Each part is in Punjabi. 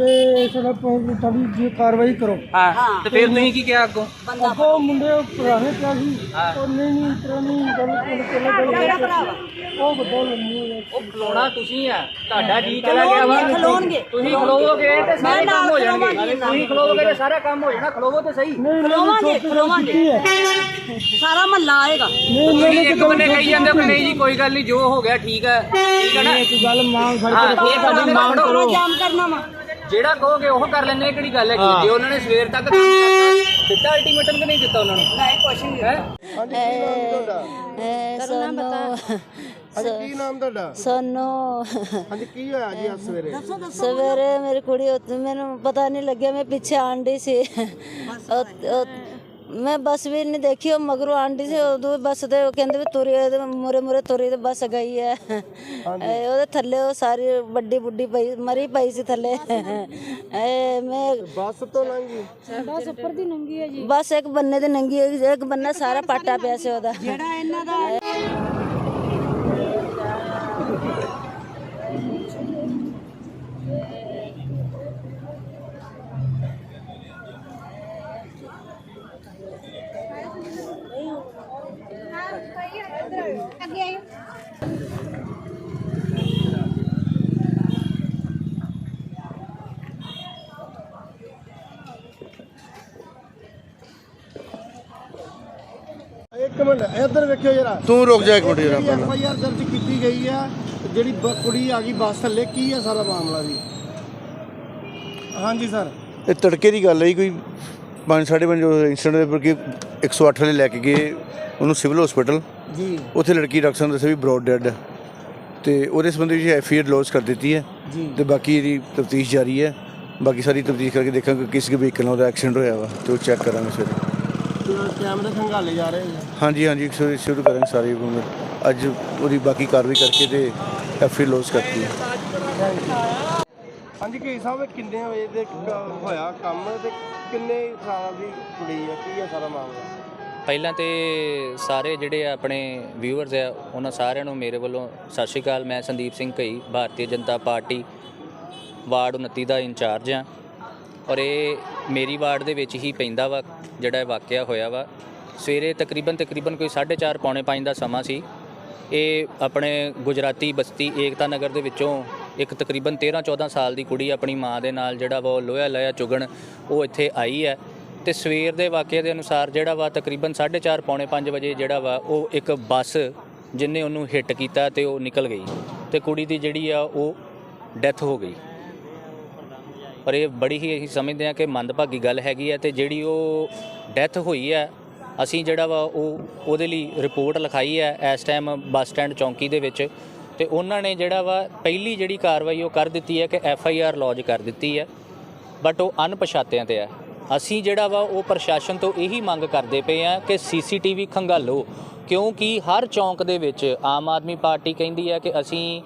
ਤੇ ਸਾਡਾ ਤੁਹਾਡੀ ਜੇ ਕਾਰਵਾਈ ਕਰੋ। ਹਾਂ। ਤੇ ਫਿਰ ਤੁਸੀਂ ਕੀ ਕਿਹਾ ਅੱਗੋਂ? ਬੰਦਾ ਅੱਗੋਂ ਮੁੰਡੇ ਪੁਰਾਣੇ ਕਿਹਾ ਸੀ। ਉਹ ਨਹੀਂ ਨਹੀਂ ਇਤਰਾ ਨਹੀਂ ਗੱਲ ਕੋਲ ਕੋਲ ਗੱਲ? ਉਹ ਉਹ ਖਲੋਣਾ ਤੁਸੀਂ ਆ। ਤੁਹਾਡਾ ਜੀ ਚਲਾ ਗਿਆ ਵਾ। ਖਲੋਣਗੇ ਤੁਸੀਂ ਖਲੋਵੋਗੇ ਤੇ ਸਾਰੇ ਕੰਮ ਹੋ ਜਾਣਗੇ। ਤੁਸੀਂ ਖਲੋਵੋਗੇ ਤੇ ਸਾਰਾ ਕੰਮ ਹੋ ਜਾਣਾ। ਖਲੋਵੋ ਤੇ ਸਹੀ। ਨਹੀਂ ਨਹੀਂ ਖਲੋਵਾਂਗੇ, ਖਲੋਵਾਂਗੇ। ਸਾਰਾ ਮਹੱਲਾ ਆਏਗਾ। ਨਹੀਂ ਨਹੀਂ ਇੱਕ ਬੰਨੇ ਕਹੀ ਜਾਂਦੇ ਕਿ ਨਹੀਂ ਜੀ ਕੋਈ ਗੱਲ ਨਹੀਂ ਜੋ ਹੋ ਗਿਆ ਠੀਕ ਹੈ ਠੀਕ ਹੈ ਨਾ? ਇੱਕ ਗੱਲ ਮਾਂ ਫੜ ਕੇ ਰੱਖੋ, ਇਹ ਸਾਡੀ ਸਾਡੀ ਮਾਂ ਮਾਂ ਕਰੋ। ਜਾਮ ਕਰਨਾ ਵਾ। ਜਿਹੜਾ ਕਹੋਗੇ ਉਹ ਕਰ ਲੈਣੇ ਆ, ਕਿਹੜੀ ਗੱਲ ਹੈ। ਜੇ ਉਹਨਾਂ ਨੇ ਸਵੇਰ ਤੱਕ ਕੰਮ ਕਰਤਾ ਦਿੱਤਾ ਅਲਟੀਮੇਟਮ ਕਿ ਨਹੀਂ ਦਿੱਤਾ ਉਹਨਾਂ ਨੂੰ? ਨਹੀਂ ਕੁਛ ਨਹੀਂ ਹੈ? ਹਾਂਜੀ ਕੀ ਨਾਮ ਤੁਹਾਡਾ? ਸੋਨੋ ਹਾਂਜੀ ਕੀ ਨਾਮ ਤੁਹਾਡਾ? ਸੋਨੋ। ਹਾਂਜੀ ਕੀ ਹੋਇਆ ਜੀ ਅੱਜ ਸਵੇਰੇ? ਸਵੇਰੇ ਮੇਰੀ ਕੁੜੀ ਉੱਥੇ ਮੈਨੂੰ ਪਤਾ ਨਹੀਂ ਲੱਗਿਆ ਮੈਂ ਪਿੱਛੇ ਆਂਡੀ ਸੀ। ਉਹ- ਉਹ- ਮੈਂ ਬੱਸ ਵੀ ਨਹੀਂ ਦੇਖੀ ਉਹ ਮਗਰੋਂ ਆਂਡੀ ਸੀ ਉਦੋਂ ਬੱਸ ਤੇ ਉਹ ਕਹਿੰਦੇ ਵੀ ਤੁਰੀ ਮੁਰੇ ਮੁਰੇ ਤੁਰੀ ਤੇ ਬੱਸ ਗਈ ਹੈ। ਇਹ ਉਹਦੇ ਥੱਲੇ ਉਹ ਸਾਰੀ ਵੱਡੀ ਬੁੱਢੀ ਪਈ ਮਰੀ ਪਈ ਸੀ ਥੱਲੇ। ਇਹ ਮੈਂ ਬੱਸ ਤੋਂ ਲੰਘੀ? ਬਸ ਇੱਕ ਬੰਨੇ ਤੇ ਨੰਗੀ ਸੀ, ਇੱਕ ਬੰਨਾ ਸਾਰਾ ਪਾਟਾ ਪਿਆ ਸੀ ਉਹਦਾ। ਜਿਹੜਾ ਇਹਨਾਂ ਦਾ ਇੱਕ ਮਿੰਟ ਇੱਧਰ ਵੇਖਿਓ ਜਰਾ। ਤੂੰ ਰੁਕ ਜਾ ਇੱਕ ਮਿੰਟ ਜਰਾ ਐਫ ਆਈ ਆਰ ਦਰਜ ਕੀਤੀ ਗਈ ਆ ਜਿਹੜੀ ਬ- ਕੁੜੀ ਆ ਗਈ ਬੱਸ ਥੱਲੇ ਕੀ ਆ ਸਾਰਾ ਮਾਮਲਾ ਜੀ? ਹਾਂਜੀ ਸਰ। ਇਹ ਤੜਕੇ ਦੀ ਗੱਲ ਹੈ ਜੀ, ਕੋਈ 5:30 ਵਜੇ ਜੋ ਇਨਸੀਡੈਂਟ ਦੇ ਪਰ ਕਿ 108 ਵਾਲੇ ਲੈ ਕੇ ਗਏ ਉਹਨੂੰ ਸਿਵਲ ਹਸਪੀਟਲ ਜੀ। ਉੱਥੇ ਲੜਕੀ ਡਾਕਟਰ ਨੇ ਦੱਸਿਆ ਵੀ ਬ੍ਰੌਡ ਡੈਡ ਤੇ ਉਹਦੇ ਸੰਬੰਧੀ ਵਿੱਚ ਐਫ ਆਈ ਆਰ ਲੌਂਚ ਕਰ ਦਿੱਤੀ ਹੈ। ਜੀ। ਤੇ ਬਾਕੀ ਇਹਦੀ ਤਫਤੀਸ਼ ਜਾਰੀ ਹੈ। ਬਾਕੀ ਸਾਰੀ ਤਫਤੀਸ਼ ਕਰਕੇ ਦੇਖਾਂਗੇ ਕਿ ਕਿਸ ਵਹੀਕਲ ਨਾਲ ਉਹਦਾ ਐਕਸੀਡੈਂਟ ਹੋਇਆ ਵਾ ਤੇ ਉਹ ਚੈੱਕ ਕਰਾਂਗੇ ਸਵੇਰੇ। ਕੈਮਰੇ ਖੰਗਾਲੇ ਜਾ ਰਹੇ ਨੇ। ਹਾਂਜੀ ਹਾਂਜੀ ਸ਼ੁਰੂ ਸ਼ੁਰੂ ਕਰਾਂਗੇ ਸਾਰੀ ਅੱਜ ਉਹਦੀ ਬਾਕੀ ਕਾਰਵਾਈ ਕਰਕੇ ਤੇ ਐਫ ਆਈ ਆਰ ਲੌਂਚ ਕਰਤੀ ਹੈ। ਹਾਂਜੀ ਕੀ ਸਾਹਿਬ ਕਿੰਨੇ ਵਜੇ ਦੇ ਕ- ਹੋਇਆ ਕੰਮ ਤੇ ਕਿੰਨੇ ਸਾਲਾਂ ਦੀ ਕੁੜੀ ਆ? ਕੀ ਆ ਸਾਰਾ ਮਾਮਲਾ? ਪਹਿਲਾਂ ਤੇ ਸਾਰੇ ਜਿਹੜੇ ਆ ਆਪਣੇ ਵਿਊਅਰਸ ਆ, ਉਹਨਾਂ ਸਾਰਿਆਂ ਨੂੰ ਮੇਰੇ ਵੱਲੋਂ ਸਤਿ ਸ਼੍ਰੀ ਅਕਾਲ। ਮੈਂ ਸੰਦੀਪ ਸਿੰਘ ਘਈ, ਭਾਰਤੀ ਜਨਤਾ ਪਾਰਟੀ ਵਾਰਡ 29 ਦਾ ਇੰਚਾਰਜ ਆ। ਔਰ ਇਹ ਮੇਰੀ ਵਾਰਡ ਦੇ ਵਿੱਚ ਹੀ ਪੈਂਦਾ ਵਾ, ਜਿਹੜਾ ਇਹ ਵਾਕਿਆ ਹੋਇਆ ਵਾ। ਸਵੇਰੇ ਤਕਰੀਬਨ ਤਕਰੀਬਨ ਕੋਈ 4:30 ਪੌਣੇ 5 ਦਾ ਸਮਾਂ ਸੀ। ਇਹ ਆਪਣੇ ਗੁਜਰਾਤੀ ਬਸਤੀ ਏਕਤਾ ਨਗਰ ਦੇ ਵਿੱਚੋਂ ਇੱਕ ਤਕਰੀਬਨ 13 14 ਸਾਲ ਦੀ ਕੁੜੀ ਆਪਣੀ ਮਾਂ ਦੇ ਨਾਲ ਜਿਹੜਾ ਵਾ ਉਹ ਲੋਹਾ ਲਿਆ ਚੁਗਣ, ਉਹ ਇੱਥੇ ਆਈ ਹੈ। ਤੇ ਸਵੇਰ ਦੇ ਵਾਕਿਆ ਦੇ ਅਨੁਸਾਰ ਜਿਹੜਾ ਵਾ ਤਕਰੀਬਨ 4:30 ਪੌਣੇ 5 ਵਜੇ ਜਿਹੜਾ ਵਾ ਉਹ ਇੱਕ ਬੱਸ ਜਿਨੇ ਉਹਨੂੰ ਹਿੱਟ ਕੀਤਾ ਤੇ ਉਹ ਨਿਕਲ ਗਈ ਤੇ ਕੁੜੀ ਦੀ ਜਿਹੜੀ ਆ ਉਹ ਡੈਥ ਹੋ ਗਈ। ਪਰ ਇਹ ਬੜੀ ਹੀ ਅਸੀਂ ਸਮਝਦੇ ਹਾਂ ਕਿ ਮੰਦਭਾਗੀ ਗੱਲ ਹੈਗੀ ਹੈ ਤੇ ਜਿਹੜੀ ਉਹ ਡੈਥ ਹੋਈ ਹੈ, ਅਸੀਂ ਜਿਹੜਾ ਵਾ ਉਹ ਉਹਦੇ ਲਈ ਰਿਪੋਰਟ ਲਿਖਾਈ ਹੈ ਇਸ ਟਾਈਮ ਬੱਸ ਸਟੈਂਡ ਚੌਂਕੀ ਦੇ ਵਿੱਚ। ਤੇ ਉਹਨਾਂ ਨੇ ਜਿਹੜਾ ਵਾ ਪਹਿਲੀ ਜਿਹੜੀ ਕਾਰਵਾਈ ਉਹ ਕਰ ਦਿੱਤੀ ਹੈ ਕਿ ਐਫ ਆਈ ਆਰ ਲੌਜ ਕਰ ਦਿੱਤੀ ਹੈ ਬਟ ਉਹ ਅਣਪਛਾਤਿਆਂ ਤੇ ਹੈ। ਅਸੀਂ ਜਿਹੜਾ ਵਾ ਉਹ ਪ੍ਰਸ਼ਾਸਨ ਤੋਂ ਇਹੀ ਮੰਗ ਕਰਦੇ ਪਏ ਆ ਕਿ ਸੀਸੀਟੀਵੀ ਖੰਗਾਲੋ, ਕਿਉਂਕਿ ਹਰ ਚੌਂਕ ਦੇ ਵਿੱਚ ਆਮ ਆਦਮੀ ਪਾਰਟੀ ਕਹਿੰਦੀ ਹੈ ਕਿ ਅਸੀਂ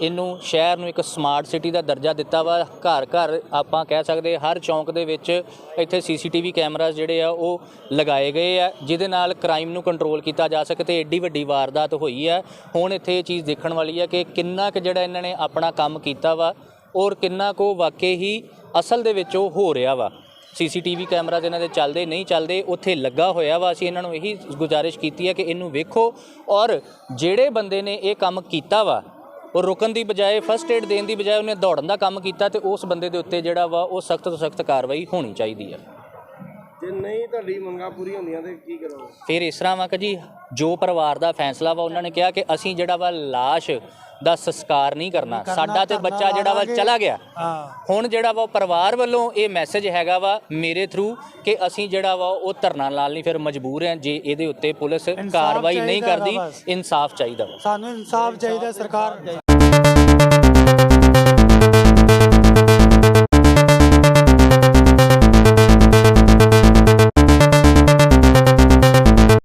ਇਹਨੂੰ ਸ਼ਹਿਰ ਨੂੰ ਇੱਕ ਸਮਾਰਟ ਸਿਟੀ ਦਾ ਦਰਜਾ ਦਿੱਤਾ ਵਾ। ਘਰ ਘਰ ਆਪਾਂ ਕਹਿ ਸਕਦੇ ਹਰ ਚੌਂਕ ਦੇ ਵਿੱਚ ਇੱਥੇ ਸੀਸੀਟੀਵੀ ਕੈਮਰਾਜ਼ ਜਿਹੜੇ ਆ, ਉਹ ਲਗਾਏ ਗਏ ਆ, ਜਿਹਦੇ ਨਾਲ ਕ੍ਰਾਈਮ ਨੂੰ ਕੰਟਰੋਲ ਕੀਤਾ ਜਾ ਸਕੇ ਤੇ ਏਡੀ ਵੱਡੀ ਵਾਰਦਾਤ ਹੋਈ ਹੈ ਹੁਣ ਇੱਥੇ ਇਹ ਚੀਜ਼ ਦੇਖਣ ਵਾਲੀ ਆ ਕਿ ਕਿੰਨਾ ਕੁ ਜਿਹੜਾ ਇਹਨਾਂ ਨੇ ਆਪਣਾ ਕੰਮ ਕੀਤਾ ਵਾ ਔਰ ਕਿੰਨਾ ਕੋ ਵਾਕਈ ਹੀ ਅਸਲ ਦੇ ਵਿੱਚ ਉਹ ਹੋ ਰਿਹਾ ਵਾ। ਸੀਸੀਟੀਵੀ ਕੈਮਰਾਜ਼ ਇਹਨਾਂ ਦੇ ਚੱਲਦੇ ਨਹੀਂ ਚੱਲਦੇ, ਉੱਥੇ ਲੱਗਾ ਹੋਇਆ ਵਾ। ਅਸੀਂ ਇਹਨਾਂ ਨੂੰ ਇਹੀ ਗੁਜ਼ਾਰਿਸ਼ ਕੀਤੀ ਹੈ ਕਿ ਇਹਨੂੰ ਵੇਖੋ ਔਰ ਜਿਹੜੇ ਬੰਦੇ ਨੇ ਇਹ ਕੰਮ ਕੀਤਾ ਵਾ ਉਹ ਰੁਕਣ ਦੀ ਬਜਾਏ ਫਸਟ ਏਡ ਦੇਣ ਦੀ ਬਜਾਏ ਉਹਨੇ ਦੌੜਨ ਦਾ ਕੰਮ ਕੀਤਾ ਤੇ ਉਸ ਬੰਦੇ ਦੇ ਉੱਤੇ ਜਿਹੜਾ ਵਾ ਉਹ ਸਖਤ ਤੋਂ ਸਖਤ ਕਾਰਵਾਈ ਹੋਣੀ ਚਾਹੀਦੀ ਹੈ। ਜੇ ਨਹੀਂ ਤੁਹਾਡੀ ਮੰਗਾਂ ਪੂਰੀਆਂ ਹੁੰਦੀਆਂ ਤੇ ਕੀ ਕਰੋਗੇ? ਫਿਰ ਇਸ ਤਰ੍ਹਾਂ ਵਾ ਕਿ ਜੀ ਜੋ ਪਰਿਵਾਰ ਦਾ ਫੈਸਲਾ ਵਾ ਉਹਨਾਂ ਨੇ ਕਿਹਾ ਕਿ ਅਸੀਂ ਜਿਹੜਾ ਵਾ ਲਾਸ਼ ਦਾ ਸੰਸਕਾਰ ਨਹੀਂ ਕਰਨਾ। ਸਾਡਾ ਤੇ ਬੱਚਾ ਜਿਹੜਾ ਵਾ ਚਲਾ ਗਿਆ। ਹੁਣ ਜਿਹੜਾ ਵਾ ਉਹ ਪਰਿਵਾਰ ਵੱਲੋਂ ਇਹ ਮੈਸੇਜ ਹੈਗਾ ਵਾ ਮੇਰੇ ਥਰੂ ਕਿ ਅਸੀਂ ਜਿਹੜਾ ਵਾ ਉਹ ਧਰਨਾ ਲਾਲ ਨਹੀਂ ਫਿਰ ਮਜਬੂਰ ਹਾਂ ਜੇ ਇਹਦੇ ਉੱਤੇ ਪੁਲਿਸ ਕਾਰਵਾਈ ਨਹੀਂ ਕਰਦੀ ਇਨਸਾਫ ਚਾਹੀਦਾ ਵਾ। ਸਾਨੂੰ ਇਨਸਾਫ ਚਾਹੀਦਾ ਸਰਕਾਰ